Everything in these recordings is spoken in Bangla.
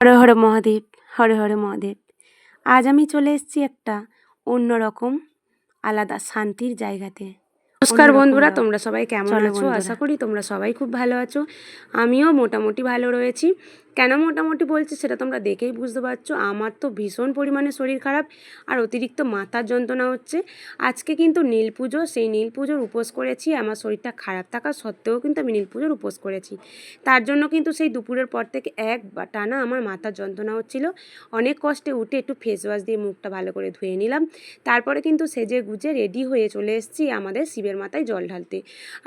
হরে হরে মহাদেব হরে হরে মহাদেব। আজ আমি চলে এসেছি একটা অন্যরকম আলাদা শান্তির জায়গাতে। নমস্কার বন্ধুরা তোমরা সবাই কেমন আছো? আশা করি তোমরা সবাই খুব ভালো আছো। আমিও মোটামুটি ভালো রয়েছি। কেন মোটামুটি বলছি সেটা তোমরা দেখেই বুঝতে পারছ। আমার তো ভীষণ পরিমাণে শরীর খারাপ আর অতিরিক্ত মাথার যন্ত্রণা হচ্ছে। আজকে কিন্তু নীল পুজো সেই নীল পুজোর উপোস করেছি। আমার শরীরটা খারাপ থাকা সত্ত্বেও কিন্তু আমি নীল পুজোর উপোস করেছি। তার জন্য কিন্তু সেই দুপুরের পর থেকে এক টানা আমার মাথার যন্ত্রণা হচ্ছিল। অনেক কষ্টে উঠে একটু ফেস ওয়াশ দিয়ে মুখটা ভালো করে ধুয়ে নিলাম। তারপরে কিন্তু সেজে গুজে রেডি হয়ে চলে এসেছি আমাদের শিবের মাথায় জল ঢালতে।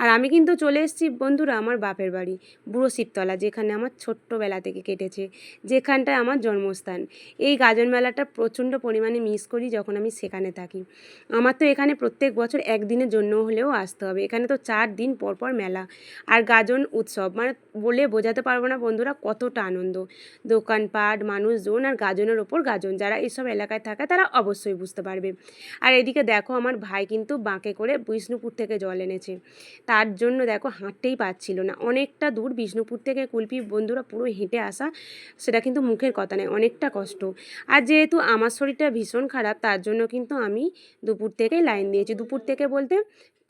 আর আমি কিন্তু চলে এসেছি বন্ধুরা আমার বাপের বাড়ি, বুড়ো শিবতলা, যেখানে আমার ছোট্টবেলা থেকে কেটেছে, যেখানটায় আমার জন্মস্থান। এই গাজন মেলাটা প্রচণ্ড পরিমাণে মিস করি যখন আমি সেখানে থাকি। আমার তো এখানে প্রত্যেক বছর একদিনের জন্য হলেও আসতে হবে। এখানে তো চার দিন পর পর মেলা আর গাজন উৎসব। মানে বলে বোঝাতে পারব না বন্ধুরা কতটা আনন্দ। দোকানপাট, মানুষজন আর গাজনের ওপর গাজন। যারা এইসব এলাকায় থাকে তারা অবশ্যই বুঝতে পারবে। আর এদিকে দেখো আমার ভাই কিন্তু বাঁকে করে বিষ্ণুপুর থেকে জল এনেছে। তার জন্য দেখো হাঁটতেই পারছিল না। অনেকটা দূর বিষ্ণুপুর থেকে কুলপি বন্ধুরা পুরো হেঁটে আসা সেটা কিন্তু মুখের কথা নয়, অনেকটা কষ্ট। আর যেহেতু আমার শরীরটা ভীষণ খারাপ, তার জন্য কিন্তু আমি দুপুর থেকেই লাইন দিয়েছি। দুপুর থেকে বলতে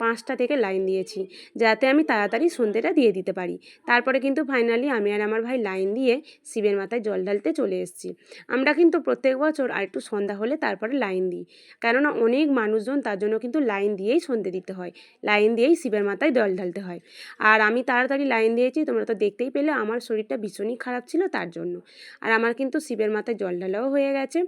পাঁচটা থেকে লাইন দিয়েছি, যাতে আমি তাড়াতাড়ি সন্ধ্যেটা দিয়ে দিতে পারি। তারপরে কিন্তু ফাইনালি আমি আর আমার ভাই লাইন দিয়ে শিবের মাথায় জল ঢালতে চলে এসেছি। আমরা কিন্তু প্রত্যেক বছর আর একটু সন্ধ্যা হলে তারপরে লাইন দিই। কেননা অনেক মানুষজন তার জন্য কিন্তু লাইন দিয়েই সন্ধে দিতে হয়, লাইন দিয়েই শিবের মাথায় জল ঢালতে হয়। আর আমি তাড়াতাড়ি লাইন দিয়েছি, তোমরা তো দেখতেই পেলে, আমার শরীরটা ভীষণই খারাপ ছিল তার জন্য। আর আমার কিন্তু শিবের মাথায় জল ঢালাও হয়ে গেছে।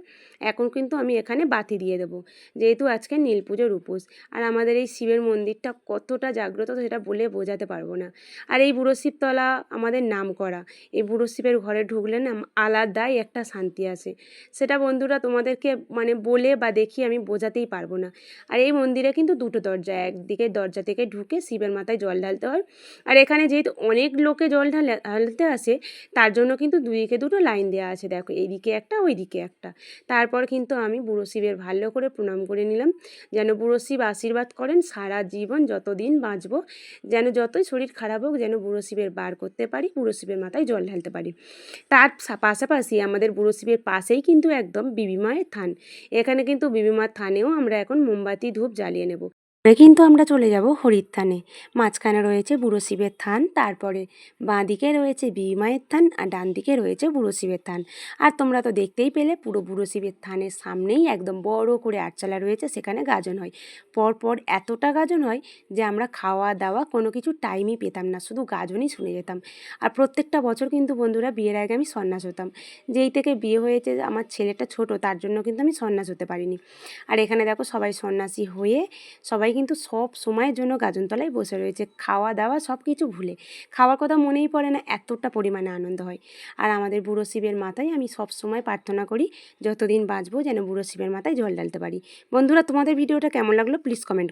এখন কিন্তু আমি এখানে বাতি দিয়ে দেবো। যেহেতু আজকে নীল পুজোর উপোস। আর আমাদের এই শিবের মন্দিরটা কতটা জাগ্রত সেটা বলে বোঝাতে পারব না। আর এই বুড়ো শিবতলা আমাদের নাম করা। এই বুড়ো শিবের ঘরে ঢুকলে না আলাদাই একটা শান্তি আসে। সেটা বন্ধুরা তোমাদেরকে মানে বলে বা দেখিয়ে আমি বোঝাতেই পারব না। আর এই মন্দিরে কিন্তু দুটো দরজা। একদিকে দরজা থেকে ঢুকে শিবের মাথায় জল ঢালতে হয়। আর এখানে যেহেতু অনেক লোকে জল ঢালে ঢালতে আসে, তার জন্য কিন্তু দুদিকে দুটো লাইন দেওয়া আছে। দেখো এইদিকে একটা, ওইদিকে একটা। তারপর কিন্তু আমি বুড়ো শিবের ভালো করে প্রণাম করে নিলাম। যেন বুড়ো শিব আশীর্বাদ করেন, সারা জীবন যতদিন বাঁচব, যেন যতই শরীর খারাপ হোক, যেন বুড়ো শিবের বার করতে পারি, বুড়ো শিবের মাথায় জল ঢালতে পারি। তার পাশাপাশি আমাদের বুড়ো শিবের পাশেই কিন্তু একদম বিবিমায়ের থান। এখানে কিন্তু বিবিমার থানেও আমরা এখন মোমবাতি ধূপ জ্বালিয়ে নেব। কিন্তু আমরা চলে যাব হরির থানে। মাঝখানে রয়েছে বুড়ো শিবের থান, তারপরে বাঁ দিকে রয়েছে বিমায়ের থান আর ডান দিকে রয়েছে বুড়ো শিবের থান। আর তোমরা তো দেখতেই পেলে পুরো বুড়ো শিবের থানের সামনেই একদম বড় করে আটচালা রয়েছে, সেখানে গাজন হয়। পরপর এতটা গাজন হয় যে আমরা খাওয়া দাওয়া কোনো কিছু টাইমই পেতাম না, শুধু গাজনই শুনে যেতাম। আর প্রত্যেকটা বছর কিন্তু বন্ধুরা বিয়ের আগে আমি সন্ন্যাস হতাম। যেই থেকে বিয়ে হয়েছে আমার ছেলেটা ছোট, তার জন্য কিন্তু আমি সন্ন্যাস হতে পারিনি। আর এখানে দেখো সবাই সন্ন্যাসী হয়ে সবাই কিন্তু সব সময়ের জন্য গাজনতলায় বসে রয়েছে। খাওয়া দাওয়া সব কিছু ভুলে। খাওয়ার কথা মনেই পড়ে না, এতটা পরিমাণে আনন্দ হয়। আর আমাদের বুড়ো শিবের মাথায় আমি সব সময় প্রার্থনা করি, যতদিন বাঁচবো যেন বুড়ো শিবের মাথায় জল ঢালতে পারি। বন্ধুরা, তোমাদের ভিডিওটা কেমন লাগল? Please comment